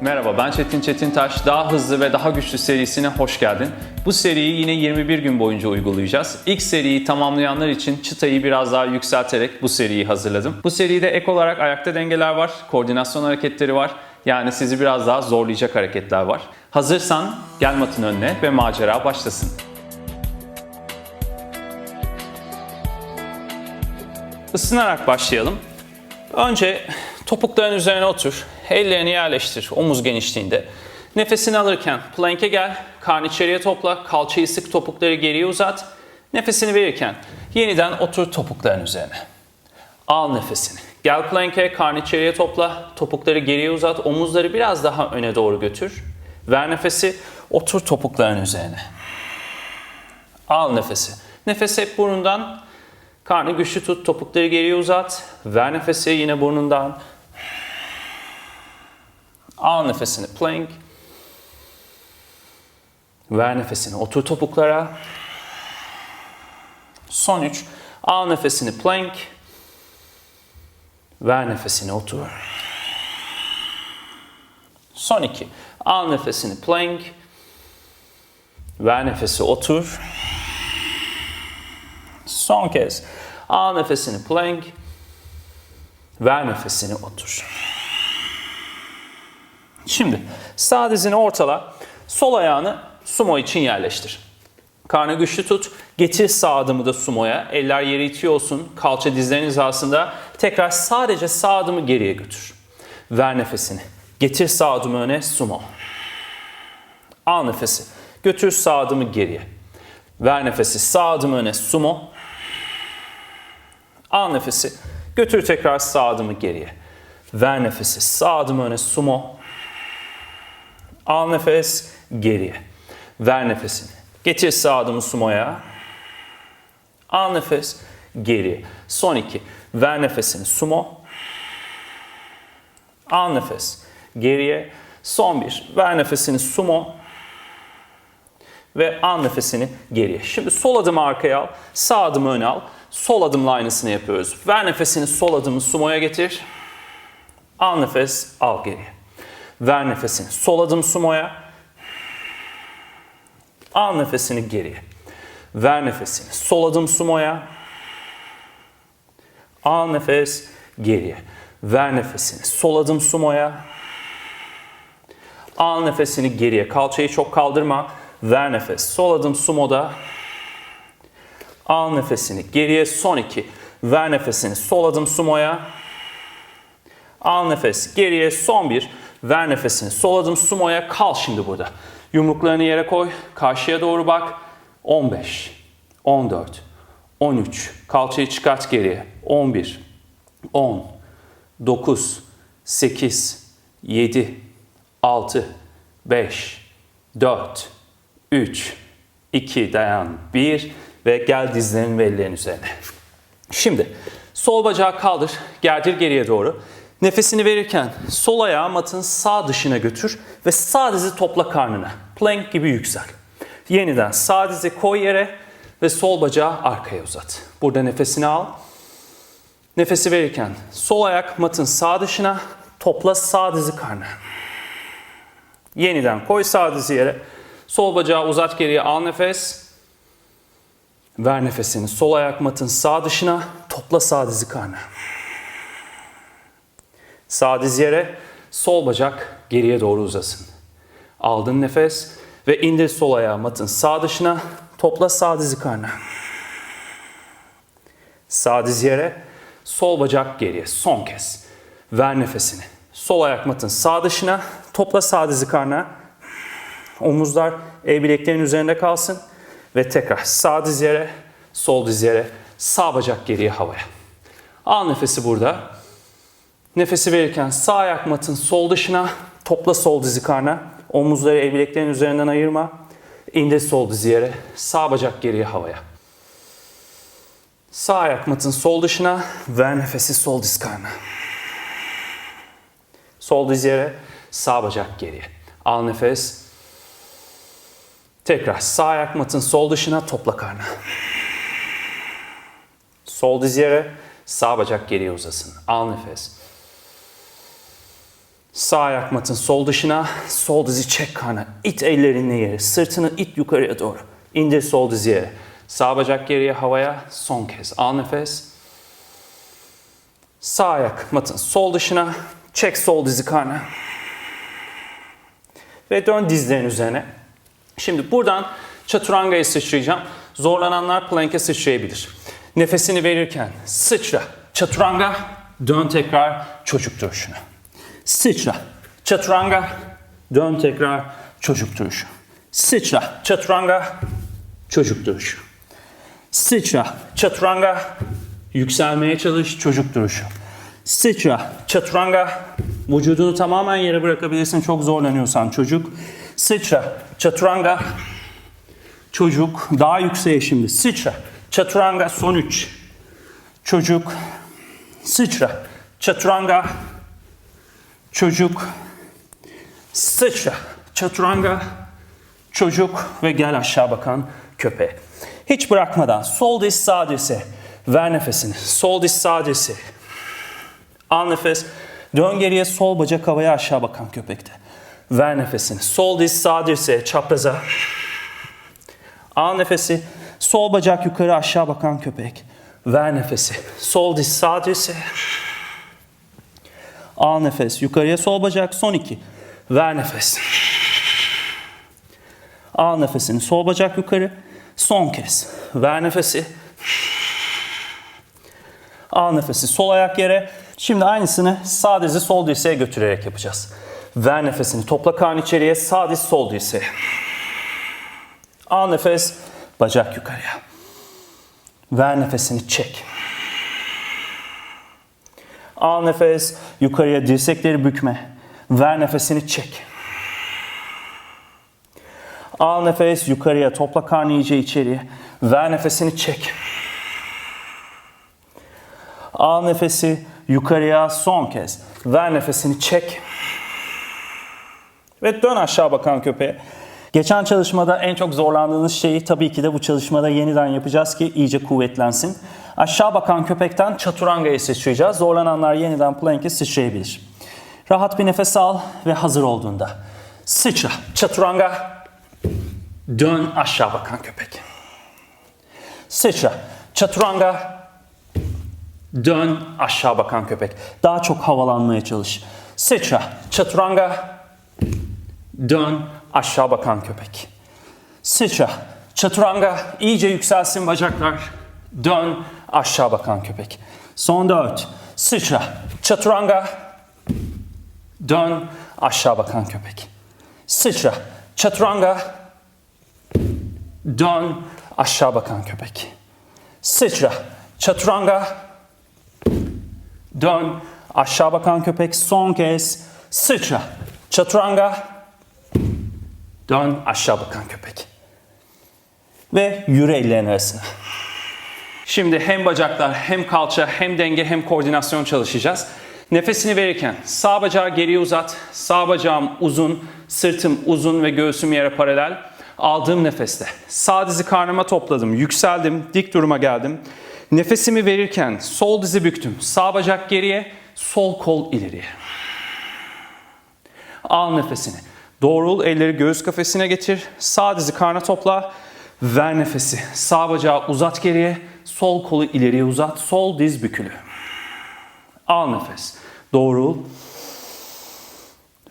Merhaba ben Çetin Çetintaş. Daha hızlı ve daha güçlü serisine hoş geldin. Bu seriyi yine 21 gün boyunca uygulayacağız. İlk seriyi tamamlayanlar için çıtayı biraz daha yükselterek bu seriyi hazırladım. Bu seride ek olarak ayakta dengeler var, koordinasyon hareketleri var. Yani sizi biraz daha zorlayacak hareketler var. Hazırsan gel matın önüne ve macera başlasın. Isınarak başlayalım. Önce topukların üzerine otur. Ellerini yerleştir omuz genişliğinde. Nefesini alırken plank'e gel. Karnı içeriye topla. Kalçayı sık topukları geriye uzat. Nefesini verirken yeniden otur topukların üzerine. Al nefesini. Gel plank'e, karnı içeriye topla. Topukları geriye uzat. Omuzları biraz daha öne doğru götür. Ver nefesi. Otur topukların üzerine. Al nefesi. Nefes hep burundan. Karnı güçlü tut, topukları geriye uzat. Ver nefesi yine burnundan. Al nefesini plank. Ver nefesini otur topuklara. Son üç. Al nefesini plank. Ver nefesini otur. Son iki. Al nefesini plank. Ver nefesi otur. Son kez. Al nefesini plank. Ver nefesini otur. Şimdi sağ dizini ortala. Sol ayağını sumo için yerleştir. Karnı güçlü tut. Getir sağ adımı da sumoya. Eller yere itiyor olsun. Kalça dizlerin hizasında. Tekrar sadece sağ adımı geriye götür. Ver nefesini. Getir sağ adımı öne sumo. Al nefesi. Götür sağ adımı geriye. Ver nefesi. Sağ adımı öne sumo. Al nefesi. Götür tekrar sağ adımı geriye. Ver nefesi. Sağ adımı öne sumo. Al nefes geriye. Ver nefesini. Getir sağ adımı sumoya. Al nefes geriye. Son iki. Ver nefesini sumo. Al nefes geriye. Son bir. Ver nefesini sumo. Ve al nefesini geriye. Şimdi sol adımı arkaya al. Sağ adımı öne al. Sol adımla aynısını yapıyoruz. Ver nefesini sol adımı sumoya getir. Al nefes al geriye. Ver nefesini sol adım sumoya. Al nefesini geriye. Ver nefesini sol adım sumoya. Al nefes geriye. Ver nefesini sol adım sumoya. Al nefesini geriye. Kalçayı çok kaldırma. Ver nefes. Sol adım sumoda. Al nefesini geriye. Son iki. Ver nefesini sol adım sumoya. Al nefes geriye. Son bir. Ver nefesini sol adım sumoya. Kal şimdi burada. Yumruklarını yere koy. Karşıya doğru bak. 15, 14, 13. Kalçayı çıkart geriye. 11, 10, 9, 8, 7, 6, 5, 4, 3, 2, dayan, 1 ve gel dizlerin ve ellerin üzerine. Şimdi sol bacağı kaldır, gerdir geriye doğru. Nefesini verirken sol ayağı matın sağ dışına götür ve sağ dizi topla karnına. Plank gibi yüksel. Yeniden sağ dizi koy yere ve sol bacağı arkaya uzat. Burada nefesini al. Nefesi verirken sol ayak matın sağ dışına topla sağ dizi karnına. Yeniden koy sağ dizi yere. Sol bacağı uzat geriye al nefes. Ver nefesini sol ayak matın sağ dışına topla sağ dizi karnına. Sağ diz yere, sol bacak geriye doğru uzasın. Aldın nefes ve indir sol ayağı matın sağ dışına, topla sağ dizi karnına. Sağ diz yere, sol bacak geriye. Son kez. Ver nefesini. Sol ayak matın sağ dışına, topla sağ dizi karnına. Omuzlar el bileklerin üzerinde kalsın. Ve tekrar sağ diz yere, sol diz yere, sağ bacak geriye havaya. Al nefesi burada. Nefesi verirken sağ ayak matın sol dışına, topla sol dizi karna. Omuzları el bileklerin üzerinden ayırma. İndir sol dizi yere, sağ bacak geriye havaya. Sağ ayak matın sol dışına, ver nefesi sol diz karna. Sol diz yere, sağ bacak geriye. Al nefes. Tekrar sağ ayak matın sol dışına, topla karna. Sol diz yere, sağ bacak geriye uzasın. Al nefes. Sağ ayak matın sol dışına, sol dizi çek karna. İt ellerini yere, sırtını it yukarıya doğru. İndir sol dizi. Sağ bacak geriye havaya, son kez. Al nefes. Sağ ayak matın sol dışına, çek sol dizi karna. Ve dön dizlerin üzerine. Şimdi buradan çaturangaya sıçrayacağım. Zorlananlar plank'e sıçrayabilir. Nefesini verirken sıçra, çaturanga, dön tekrar çocuk duruşuna. Sıçra, çaturanga, dön tekrar çocuk duruşu. Sıçra, çaturanga, çocuk duruşu. Sıçra, çaturanga, yükselmeye çalış, çocuk duruşu. Sıçra, çaturanga, vücudunu tamamen yere bırakabilirsin çok zorlanıyorsan çocuk. Sıçra, çaturanga, çocuk, daha yükseğe şimdi. Sıçra, çaturanga, son üç. Çocuk, sıçra, çaturanga, çocuk, sıçra, çaturanga, çocuk ve gel aşağı bakan köpeğe. Hiç bırakmadan sol diz sağ dirse ver nefesini. Sol diz sağ dirse. Al nefes. Dön geriye sol bacak havaya aşağı bakan köpekte. Ver nefesini. Sol diz sağ dirse çapraza. Al nefesi. Sol bacak yukarı aşağı bakan köpek. Ver nefesi. Sol diz sağ dirse. Al nefes. Yukarıya sol bacak. Son iki. Ver nefes. Al nefesini. Sol bacak yukarı. Son kez. Ver nefesi. Al nefesi. Sol ayak yere. Şimdi aynısını sağ dizi sol dirseğe götürerek yapacağız. Ver nefesini. Topla karnı içeriye. Sağ diz sol dirseğe. Al nefes. Bacak yukarıya. Ver nefesini çek. Al nefes. Yukarıya dirsekleri bükme. Ver nefesini çek. Al nefes yukarıya topla karnı iyice içeriye. Ver nefesini çek. Al nefesi yukarıya son kez. Ver nefesini çek. Ve dön aşağı bakan köpeğe. Geçen çalışmada en çok zorlandığınız şeyi tabii ki de bu çalışmada yeniden yapacağız ki iyice kuvvetlensin. Aşağı bakan köpekten çaturangaya sıçrayacağız. Zorlananlar yeniden plank'e sıçrayabilir. Rahat bir nefes al ve hazır olduğunda sıçra, çaturanga, dön aşağı bakan köpek. Sıçra, çaturanga, dön aşağı bakan köpek. Daha çok havalanmaya çalış. Sıçra, çaturanga, dön aşağı bakan köpek. Sıçra, çaturanga, iyice yükselsin bacaklar. Dön aşağı bakan köpek. Son dört. Sıçra, çaturanga, dön aşağı bakan köpek. Sıçra, çaturanga, dön aşağı bakan köpek. Sıçra, çaturanga, dön aşağı bakan köpek. Son kez sıçra, çaturanga, dön aşağı bakan köpek. Ve yürü ellerin arasına. Şimdi hem bacaklar hem kalça hem denge hem koordinasyon çalışacağız. Nefesini verirken sağ bacağı geriye uzat. Sağ bacağım uzun, sırtım uzun ve göğsüm yere paralel. Aldığım nefeste sağ dizi karnıma topladım, yükseldim, dik duruma geldim. Nefesimi verirken sol dizi büktüm. Sağ bacak geriye, sol kol ileriye. Al nefesini. Doğrul elleri göğüs kafesine getir. Sağ dizi karna topla. Ver nefesi. Sağ bacağı uzat geriye. Sol kolu ileriye uzat. Sol diz bükülü. Al nefes. Doğrul.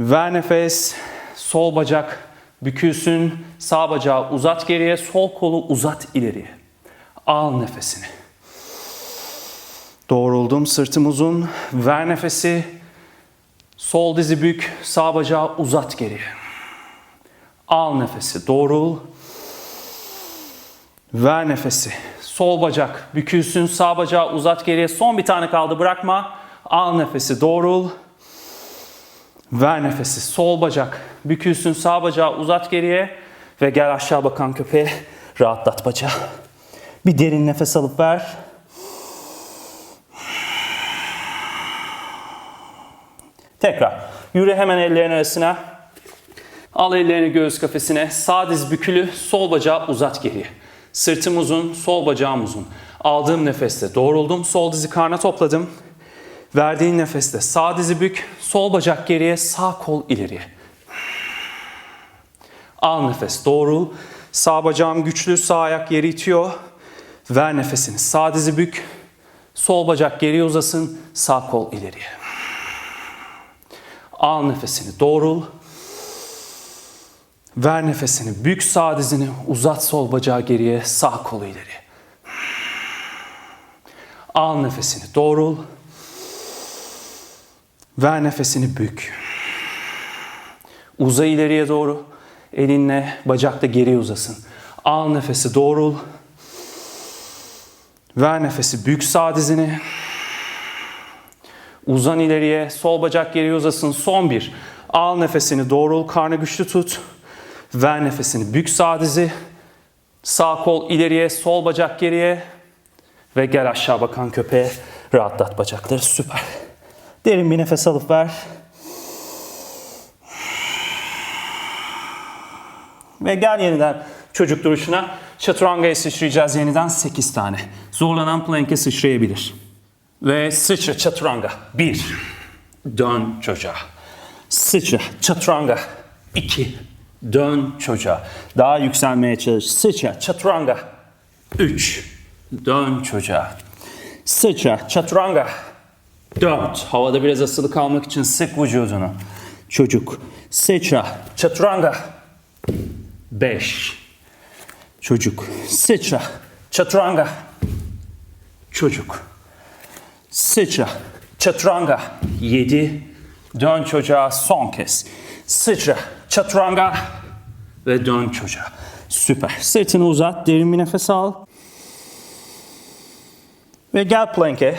Ver nefes. Sol bacak bükülsün. Sağ bacağı uzat geriye. Sol kolu uzat ileriye. Al nefesini. Doğruldum. Sırtım uzun. Ver nefesi. Sol dizi bük. Sağ bacağı uzat geriye. Al nefesi. Doğrul. Ver nefesi. Sol bacak bükülsün. Sağ bacağı uzat geriye. Son bir tane kaldı. Bırakma. Al nefesi. Doğrul. Ver nefesi. Sol bacak bükülsün. Sağ bacağı uzat geriye. Ve gel aşağı bakan köpeğe. Rahatlat bacağı. Bir derin nefes alıp ver. Tekrar. Yürü hemen ellerin arasına. Al ellerini göğüs kafesine. Sağ diz bükülü, sol bacağı uzat geriye. Sırtım uzun, sol bacağım uzun. Aldığım nefeste doğruldum, sol dizi karna topladım. Verdiğin nefeste sağ dizi bük, sol bacak geriye, sağ kol ileriye. Al nefes doğrul. Sağ bacağım güçlü, sağ ayak yeri itiyor. Ver nefesini. Sağ dizi bük, sol bacak geriye uzasın, sağ kol ileriye. Al nefesini doğrul. Ver nefesini. Bük sağ dizini, uzat sol bacağı geriye, sağ kolu ileri. Al nefesini doğrul. Ver nefesini bük. Uza ileriye doğru. Elinle bacak da geriye uzasın. Al nefesi doğrul. Ver nefesi bük sağ dizini. Uzan ileriye. Sol bacak geriye uzasın. Son bir. Al nefesini doğrul. Karnı güçlü tut. Ver nefesini bük sağ dizi. Sağ kol ileriye. Sol bacak geriye. Ve gel aşağı bakan köpeğe. Rahatlat bacakları. Süper. Derin bir nefes alıp ver. Ve gel yeniden çocuk duruşuna. Chaturanga'ya sıçrayacağız yeniden 8 tane. Zorlanan plank'e sıçrayabilir. Ve sıçra chaturanga. 1. Dön çocuğa. Sıçra chaturanga. 2. Dön çocuğa. Daha yükselmeye çalış. Sıçra chaturanga. 3. Dön çocuğa. Sıçra chaturanga. 4. Havada biraz asılı kalmak için sık vücudunu. Çocuk. Sıçra chaturanga. 5. Çocuk. Sıçra. Chaturanga. Çocuk. Sıçra. Chaturanga. 7. Dön çocuğa son kez. Sıçra. Chaturanga. Ve dön çocuğa. Süper. Sırtını uzat. Derin bir nefes al. Ve gel plank'e.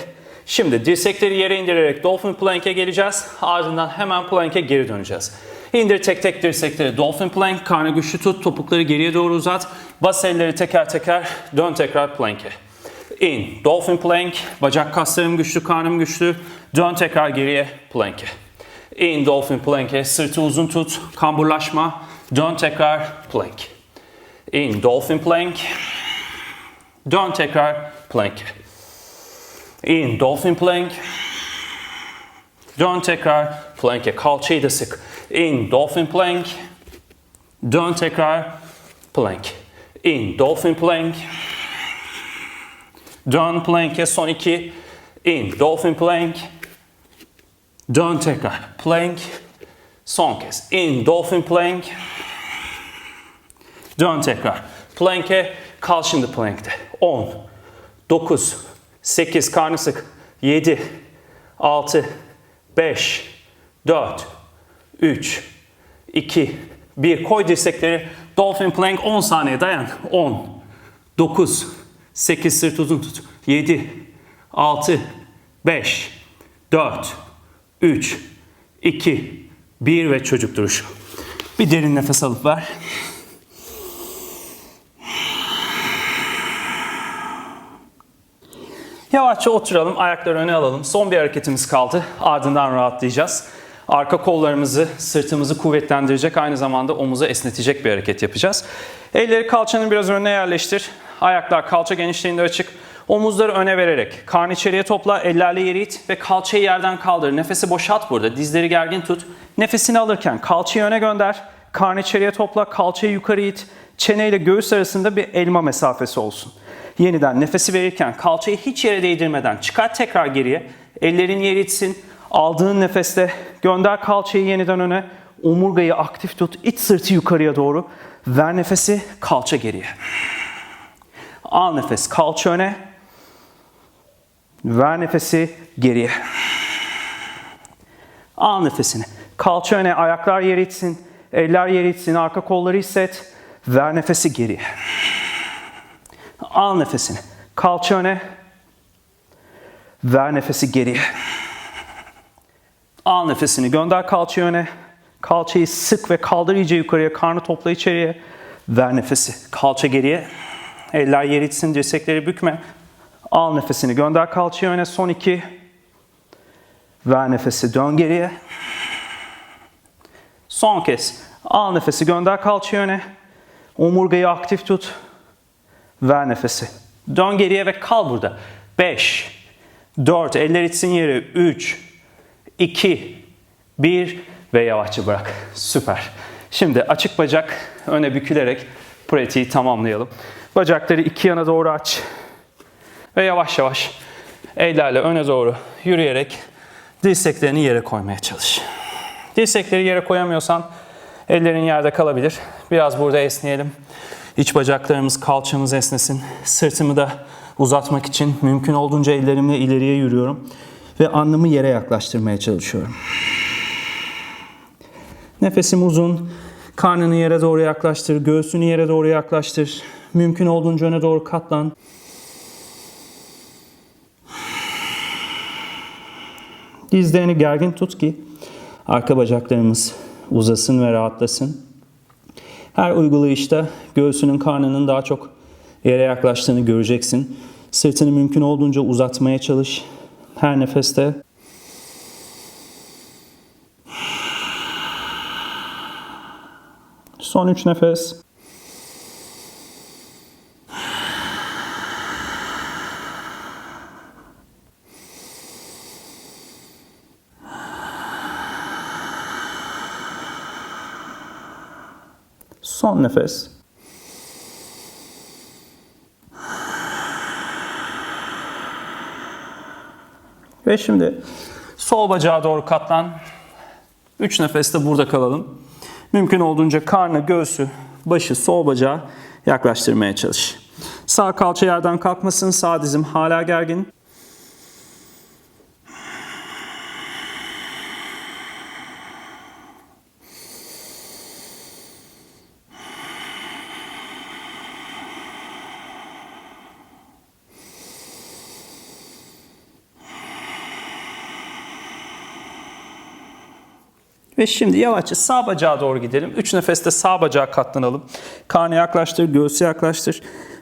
Şimdi dirsekleri yere indirerek dolphin plank'e geleceğiz. Ardından hemen plank'e geri döneceğiz. İndir tek tek dirsekleri dolphin plank. Karnı güçlü tut. Topukları geriye doğru uzat. Bas elleri teker teker. Dön tekrar plank'e. İn. Dolphin plank. Bacak kaslarım güçlü, karnım güçlü. Dön tekrar geriye plank'e. İn dolphin plank'e. Sırtı uzun tut. Kamburlaşma. Dön tekrar plank. İn dolphin plank. Dön tekrar plank'e. İn dolphin plank. Dön tekrar plank'e. Kalçayı da sık. İn dolphin plank. Dön tekrar plank. İn dolphin plank. Dön plank'e son iki. İn dolphin plank. Dön tekrar plank. Son kez. İn dolphin plank. Dön tekrar. Plank'e kal şimdi plank'te. 10, 9, 8 karnı sık. 7, 6, 5, 4, 3, 2, 1. Koy dirsekleri. Dolphin plank 10 saniye dayan. 10, 9, 8 sırt uzun tut. 7, 6, 5, 4, 3, 2, 1 ve çocuk duruşu. Bir derin nefes alıp ver. Yavaşça oturalım, ayakları öne alalım. Son bir hareketimiz kaldı. Ardından rahatlayacağız. Arka kollarımızı, sırtımızı kuvvetlendirecek, aynı zamanda omuzu esnetecek bir hareket yapacağız. Elleri kalçanın biraz önüne yerleştir. Ayaklar kalça genişliğinde açık. Omuzları öne vererek karnı içeriye topla, ellerle yeri it ve kalçayı yerden kaldır. Nefesi boşalt burada. Dizleri gergin tut. Nefesini alırken kalçayı öne gönder. Karnı içeriye topla, kalçayı yukarı it. Çene ile göğüs arasında bir elma mesafesi olsun. Yeniden nefesi verirken kalçayı hiç yere değdirmeden çıkar tekrar geriye. Ellerin yeri itsin. Aldığın nefeste gönder kalçayı yeniden öne. Omurgayı aktif tut. İç sırtı yukarıya doğru. Ver nefesi kalça geriye. Al nefes kalça öne. Ver nefesi geriye. Al nefesini. Kalça öne, ayaklar yere itsin. Eller yere itsin, arka kolları hisset. Ver nefesi geriye. Al nefesini. Kalça öne. Ver nefesi geriye. Al nefesini. Gönder kalçayı öne. Kalçayı sık ve kaldır iyice yukarıya. Karnı topla içeriye. Ver nefesi. Kalça geriye. Eller yere itsin. Dirsekleri bükme. Al nefesini. Gönder kalçayı öne. Son iki. Ver nefesi. Dön geriye. Son kez. Al nefesi. Gönder kalçayı öne. Omurgayı aktif tut. Ver nefesi. Dön geriye ve kal burada. 5, 4. Eller itsin yere. 3, 2, 1 ve yavaşça bırak. Süper. Şimdi açık bacak öne bükülerek pratiği tamamlayalım. Bacakları iki yana doğru aç. Ve yavaş yavaş ellerle öne doğru yürüyerek dirseklerini yere koymaya çalış. Dirsekleri yere koyamıyorsan ellerin yerde kalabilir. Biraz burada esneyelim. İç bacaklarımız, kalçamız esnesin. Sırtımı da uzatmak için mümkün olduğunca ellerimle ileriye yürüyorum. Ve alnımı yere yaklaştırmaya çalışıyorum. Nefesim uzun. Karnını yere doğru yaklaştır. Göğsünü yere doğru yaklaştır. Mümkün olduğunca öne doğru katlan. Dizlerini gergin tut ki arka bacaklarımız uzasın ve rahatlasın. Her uygulayışta göğsünün karnının daha çok yere yaklaştığını göreceksin. Sırtını mümkün olduğunca uzatmaya çalış. Her nefeste Son üç nefes. Nefes. Ve şimdi sol bacağa doğru katlan. Üç nefeste burada kalalım. Mümkün olduğunca karnı, göğsü, başı, sol bacağı yaklaştırmaya çalış. Sağ kalça yerden kalkmasın. Sağ dizim hala gergin. Ve şimdi yavaşça sağ bacağa doğru gidelim. Üç nefeste sağ bacağı katlanalım. Karnı yaklaştır, göğsü yaklaştır,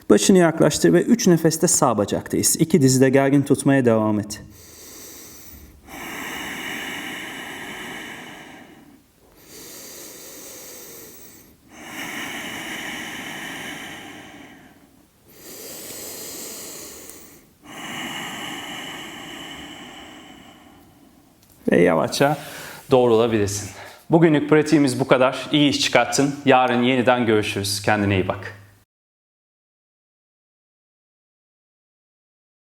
başını yaklaştır ve üç nefeste sağ bacaktayız. İki dizi de gergin tutmaya devam et. Ve yavaşça doğrulabilirsin. Bugünlük pratiğimiz bu kadar. İyi iş çıkarttın. Yarın yeniden görüşürüz. Kendine iyi bak.